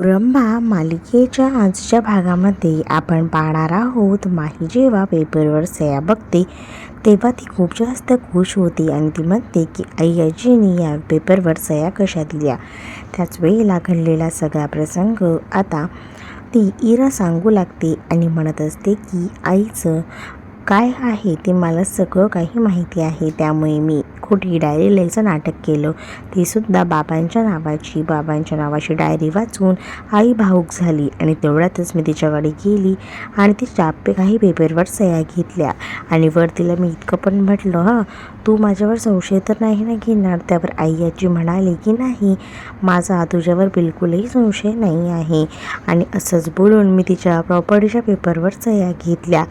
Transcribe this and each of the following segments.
रंभा मालिकेच्या आजच्या भागामध्ये आपण पाहणार आहोत माही जेव्हा पेपरवर सया बघते तेव्हा ती खूप जास्त खुश होती आणि ती म्हणते की आई आजीने या पेपरवर सया कशा दिल्या? त्याच वेळेला घडलेला सगळा प्रसंग आता ती इरा सांगू लागते आणि म्हणत असते की आईचं काय आहे ते मला सगळं काही माहिती आहे त्यामुळे मी खोटी डायरी लिहायचं नाटक केलं तीसुद्धा बाबांच्या नावाची बाबांच्या नावाची डायरी वाचून आई भाऊक झाली आणि तेवढ्यातच मी तिच्याकडे गेली आणि तिच्या काही पेपरवर सह्या घेतल्या. आणि वर तिला मी इतकं पण म्हटलं हां तू माझ्यावर संशय तर नाही ना घेणार? त्यावर आई आजी म्हणाली की नाही माझा तुझ्यावर बिलकुलही संशय नाही आहे. आणि असंच बोलून मी तिच्या प्रॉपर्टीच्या पेपरवर सह्या घेतल्या.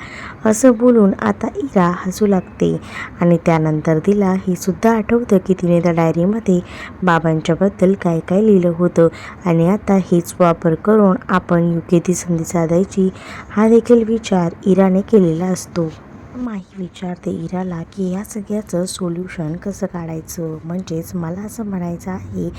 असं बोलून आता इरा हसू लागते आणि त्यानंतर तिला ही सुद्धा आठवतं की तिने त्या डायरीमध्ये बाबांच्याबद्दल काय काय लिहिलं होतं. आणि आता हेच वापर करून आपण योग्य ती संधी साधायची हा देखील विचार इराने केलेला असतो. माही विचारते इराला की या सगळ्याचं सोल्युशन कसं काढायचं? म्हणजेच मला असं म्हणायचं आहे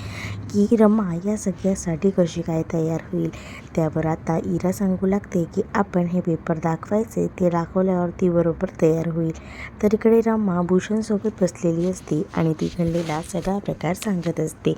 की रमा या सगळ्यासाठी कशी काय तयार होईल? त्यावर आता इरा सांगू लागते की आपण हे पेपर दाखवायचे ते दाखवल्यावर ती बरोबर तयार होईल. तर इकडे रमा भूषणसोबत बसलेली असते आणि ती घडलेला सगळा प्रकार सांगत असते.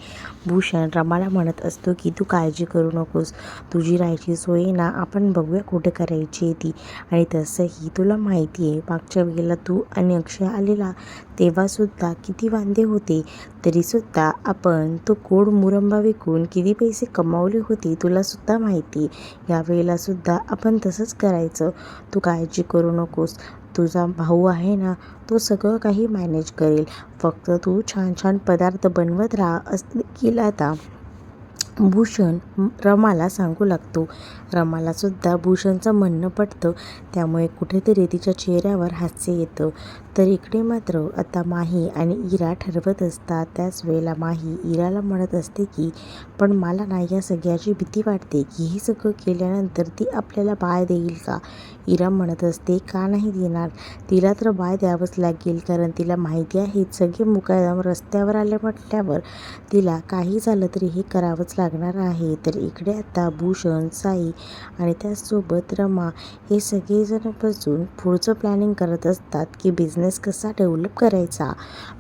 भूषण रमाला म्हणत असतो की तू काळजी करू नकोस. तुझी राहायची सोय ना आपण बघूया कुठे करायची आहे ती. आणि तसंही तुला माहिती आहे मागच्या वेळेला तू आणि अक्षय आलेला तेव्हासुद्धा किती वांदे होते तरीसुद्धा आपण तो कोड मुरंबा विकून किती पैसे कमावले होते तुलासुद्धा माहिती. यावेळेलासुद्धा आपण तसंच करायचं. तू काळजी करू नकोस. तुझा भाऊ आहे ना तो सगळं काही मॅनेज करेल. फक्त तू छान छान पदार्थ बनवत राहा असं देखील आता. भूषण रमाला सांगू लागतो. रमालासुद्धा भूषणचं म्हणणं पटतं. त्यामुळे कुठेतरी तिच्या चेहऱ्यावर हास्य येतं. तर इकडे मात्र आता माही आणि इरा ठरवत असतात. त्याच वेळेला माही इराला म्हणत असते की पण मला ना या सगळ्याची भीती वाटते की हे सगळं केल्यानंतर ती आपल्याला बाळ देईल का? इरा म्हणत असते का नाही देणार? तिला तर बाळ द्यावंच लागेल कारण तिला माहिती आहे सगळे मुकादम रस्त्यावर आले म्हटल्यावर तिला काही झालं तरी हे करावंच लागणार आहे. तर इकडे आता भूषण साई आणि त्याचसोबत रमा हे सगळेजण बसून पुढचं प्लॅनिंग करत असतात की बिझनेस कसा डेव्हलप करायचा?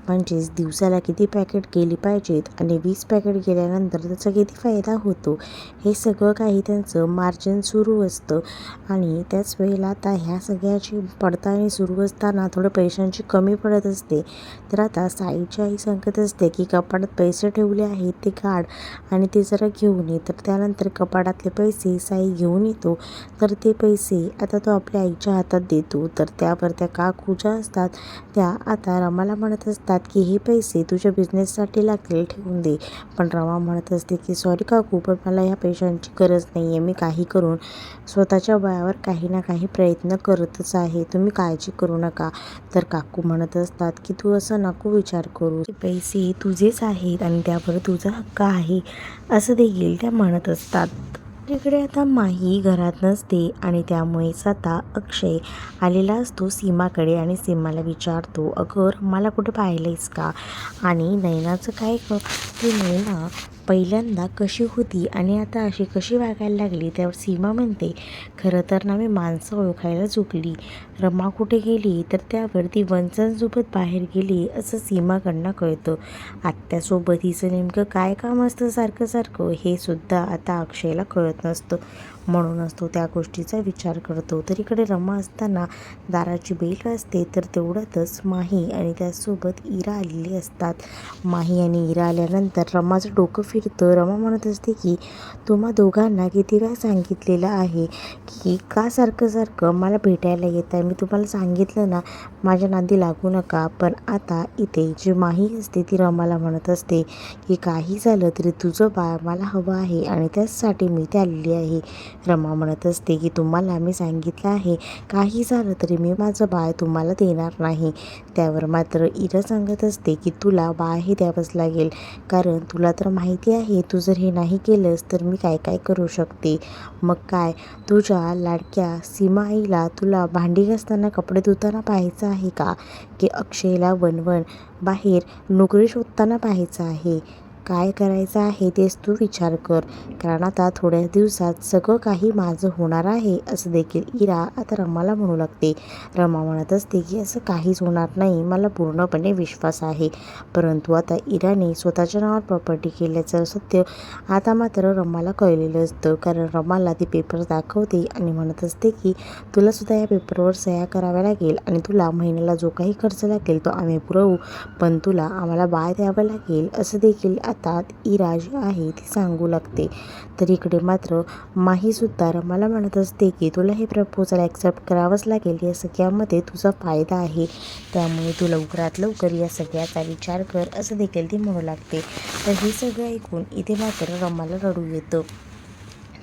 म्हणजेच दिवसाला किती पॅकेट गेली पाहिजेत आणि वीस पॅकेट गेल्यानंतर त्याचा किती फायदा होतो? हे सगळं काही त्यांचं मार्जिन सुरू असतं. आणि त्याच वेळेला आता ह्या सगळ्याची पडताळणी सुरू असताना थोडं पैशांची कमी पडत असते. तर आता साईची आई सांगत असते की कपाटात पैसे ठेवले आहेत ते काढ आणि ते जरा घेऊन ये. तर त्यानंतर कपाटातले पैसे साई घेऊन येतो. तर ते पैसे आता तो आपल्या आईच्या हातात देतो. तर त्यावर त्या काकू ज्या असतात. त्या आता रमाला म्हणत असतात की हे पैसे तुझ्या बिझनेससाठी लागतील ठेवून दे. पण रमा म्हणत असते की सॉरी काकू पण मला ह्या पैशांची गरज नाही आहे मी काही करून स्वतःच्या बळावर काही ना काही प्रयत्न करतच आहे. तुम्ही काळजी करू नका. तर काकू म्हणत असतात की तू असं नको विचार करू. पैसे तुझेच आहेत आणि त्यावर तुझा हक्क आहे. असं देखील त्या म्हणत असतात. इकडे आता माही घरात नसते आणि त्यामुळेच आता अक्षय आलेला असतो सीमाकडे आणि सीमाला विचारतो अगर मला कुठं पाहिलंयस का? आणि नैनाचं काय ते ती नैना पहिल्यांदा कशी होती आणि आता अशी कशी वागायला लागली त्यावर सीमा म्हणते खरं तर ना मी माणसं ओळखायला चुकली. रमा कुठे गेली तर त्यावर ती वंचनसोबत बाहेर गेली असं सीमाकडनं कळतं. आत्यासोबत हिचं नेमकं काय काम असतं सारखं सारखं हे सुद्धा आता अक्षयला कळत नसतं. म्हणूनच तो त्या गोष्टीचा विचार करतो. तर इकडे रमा असताना दाराची बेल असते तर तेवढ्यातच माही आणि त्यासोबत इरा आलेली असतात. माही आणि इरा आल्यानंतर रमाचं डोकं फिर फिरतो. रमा म्हणत असते की तुम्हा दोघांना किती वेळा सांगितलेलं आहे की का सारखं सारखं मला भेटायला येत आहे? मी तुम्हाला सांगितलं ना माझ्या नादी लागू नका. पण आता इथे जी माही असते ती रमाला म्हणत असते की काही झालं तरी तुझं बाळ मला हवं आहे आणि त्याचसाठी मी ते आलेली आहे. रमा म्हणत असते की तुम्हाला मी सांगितलं आहे काही झालं तरी मी माझं बाळ तुम्हाला देणार नाही. त्यावर मात्र इरा सांगत असते की तुला बाळ हे द्यावंच लागेल कारण तुला तर माहिती आहे तू जर हे नाही केलंस तर मी काय काय करू शकते? मग काय? तुझ्या लाडक्या सीमा आईला तुला भांडी घासताना कपडे धुताना पाहायचं आहे का? की अक्षयला वनवन बाहेर नोकरी शोधताना पाहायचं आहे? काय करायचं आहे तेच तू विचार कर. कारण आता थोड्या दिवसात सगळं काही माझं होणार आहे असं देखील इरा आता रमाला म्हणू लागते. रमा म्हणत असते की असं काहीच होणार नाही मला पूर्णपणे विश्वास आहे. परंतु आता इराने स्वतःच्या नावावर प्रॉपर्टी केल्याचं सत्य आता मात्र रमाला कळलेलं असतं. कारण रमाला ती पेपर दाखवते आणि म्हणत असते की तुलासुद्धा या पेपरवर सह्या कराव्या लागेल आणि तुला महिन्याला जो काही खर्च लागेल तो आम्ही पुरवू पण तुला आम्हाला बाय द्यावं लागेल असं देखील हातात इरा जी आहे ती सांगू लागते. तर इकडे मात्र माहीसुद्धा रमाला म्हणत असते की तुला हे प्रपोजल ॲक्सेप्ट करावंच लागेल. या सगळ्यामध्ये तुझा फायदा आहे. त्यामुळे तू लवकरात लवकर या सगळ्याचा विचार कर असं देखील ती म्हणू लागते. तर हे सगळं ऐकून इथे मात्र रमाला रडू येतं.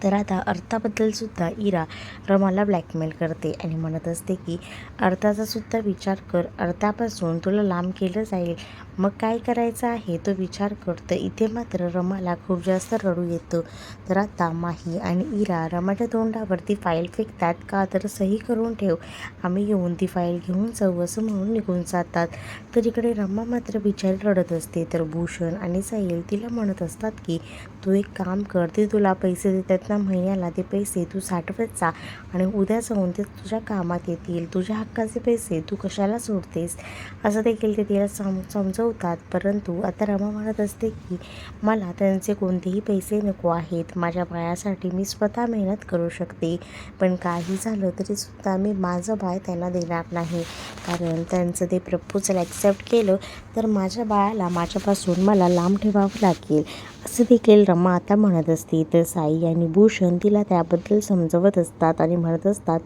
तर आता अर्थाबद्दलसुद्धा इरा रमाला ब्लॅकमेल करते आणि म्हणत असते की अर्थाचासुद्धा विचार कर. अर्थापासून तुला लांब केलं जाईल. मग काय करायचं आहे? तो विचार करतो. इथे मात्र रमाला खूप जास्त रडू येतं. तर आता माही आणि इरा रमाच्या तोंडावरती फाईल फेकतात. का तर सही करून ठेव. आम्ही येऊन ती फाईल घेऊन जाऊ असं म्हणून निघून जातात. तर इकडे रमा मात्र बिचारी रडत असते. तर भूषण आणि साहिल तिला म्हणत असतात की तू एक काम कर. ते तुला पैसे देतात ना महिन्याला. ते पैसे तू साठवत जा आणि उद्या जाऊन ते तुझ्या कामात येतील. तुझ्या हक्काचे पैसे तू कशाला सोडतेस? असं देखील ते तिला सम समजवतात परंतु आता रमा म्हणत असते की मला त्यांचे कोणतेही पैसे नको आहेत. माझ्या बाळासाठी मी स्वतः मेहनत करू शकते. पण काही झालं तरी सुद्धा मी माझं बाळ त्यांना देणार नाही. कारण त्यांचं ते प्रपोजल ॲक्सेप्ट केलं तर माझ्या बाळाला माझ्यापासून मला लांब ठेवावं लागेल. असं देखील रमा आता म्हणत असते. तर साई आणि भूषण तिला त्याबद्दल समजवत असतात आणि म्हणत असतात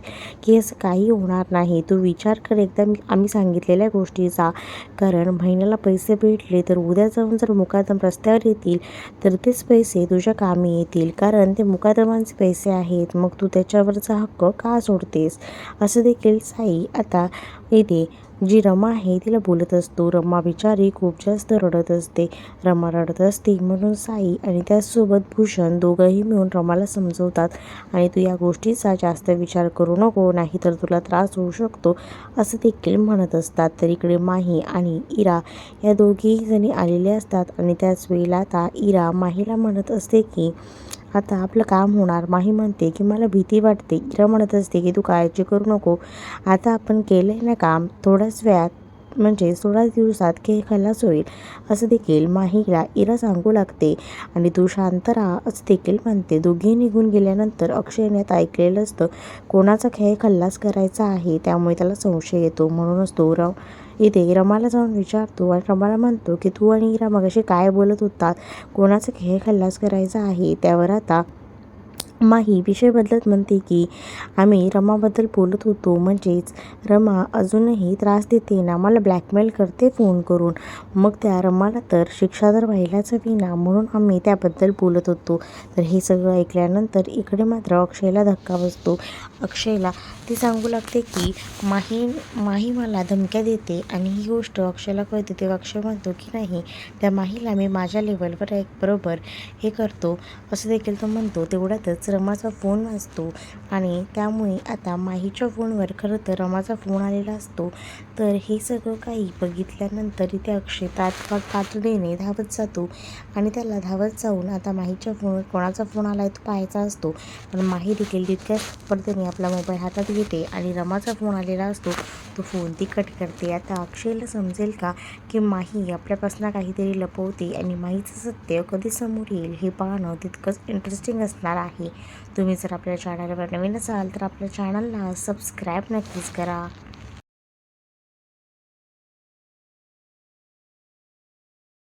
की असं काही होणार नाही. तू विचार कर एकदा मी आम्ही सांगितलेल्या गोष्टीचा. कारण महिन्याला पैसे भेटले तर उद्या जाऊन जर मुकादम रस्त्यावर येतील तर तेच पैसे तुझ्या कामी येतील. कारण ते मुकादमांचे पैसे आहेत. मग तू त्याच्यावरचा हक्क का सोडतेस? असं देखील साई आता मध्ये जी रमा आहे तिला बोलत असतो. रमा बिचारी खूप जास्त रडत असते. रमा रडत असते म्हणून साई आणि त्याचसोबत भूषण दोघंही मिळून रमाला समजवतात. आणि तू या गोष्टीचा जास्त विचार करू नको नाही तर तुला त्रास होऊ शकतो असं देखील म्हणत असतात. तर इकडे माही आणि इरा या दोघीही जणी आलेल्या असतात आणि त्याच वेळेला आता इरा माहीला म्हणत असते की आता आपलं काम होणार. माही म्हणते की मला भीती वाटते. इरा म्हणत असते की तू काळजी करू नको. आता आपण केलं आहे ना काम थोड्याच वेळात म्हणजे थोड्याच दिवसात खेळ खलास होईल. असं देखील माहीला इरा सांगू लागते. आणि तू शांत राहा असं देखील म्हणते. दोघे निघून गेल्यानंतर अक्षयने ऐकलेलं असतं कोणाचा खेळ खल्लास करायचा आहे? त्यामुळे त्याला संशय येतो. म्हणूनच तो राव इथे रमाला जाऊन विचारतो आणि रमाला म्हणतो की तू आणि इरा मगाशी काय बोलत होतात? कोणाचा खेळ खल्लास करायचा आहे? त्यावर आता माही विषय बदलत म्हणते की आम्ही रमाबद्दल बोलत होतो. म्हणजेच रमा अजूनही त्रास देते. ना मला ब्लॅकमेल करते फोन करून. मग त्या रमाला तर शिक्षा तर व्हायलाच हवी ना म्हणून आम्ही त्याबद्दल बोलत होतो. तर हे सगळं ऐकल्यानंतर इकडे मात्र अक्षयला धक्का बसतो. अक्षयला ती सांगू लागते की माही माही मला धमक्या देते आणि ही गोष्ट अक्षयला कळते. तेव्हा अक्षय म्हणतो की नाही त्या माहीला मी माझ्या लेवलवर एक बरोबर हे करतो. असं देखील तो म्हणतो. तेवढ्यातच रमाचा फोन वाजतो आणि त्यामुळे आता माहीच्या फोनवर खरं तर रमाचा फोन आलेला असतो. तर हे सगळं काही बघितल्यानंतर इथे अक्षय तात्काळ तातडीने धावत जातो. आणि त्याला धावत जाऊन आता माहीच्या फोन कोणाचा फोन आला आहे तो पाहायचा असतो. पण माही देखील तितक्याच पद्धतीने आपला मोबाईल हातात घेते आणि रमाचा फोन आलेला असतो. तो फोन ती कट करते. आता अक्षयला समजेल का की माही आपल्यापासून काहीतरी लपवते आणि माहीचं सत्य कधी समोर येईल हे पाहणं तितकंच इंटरेस्टिंग असणार आहे. तुम्ही जर आपल्या चॅनलवर नवीन असाल तर आपल्या चॅनलला सबस्क्राईब नक्कीच करा.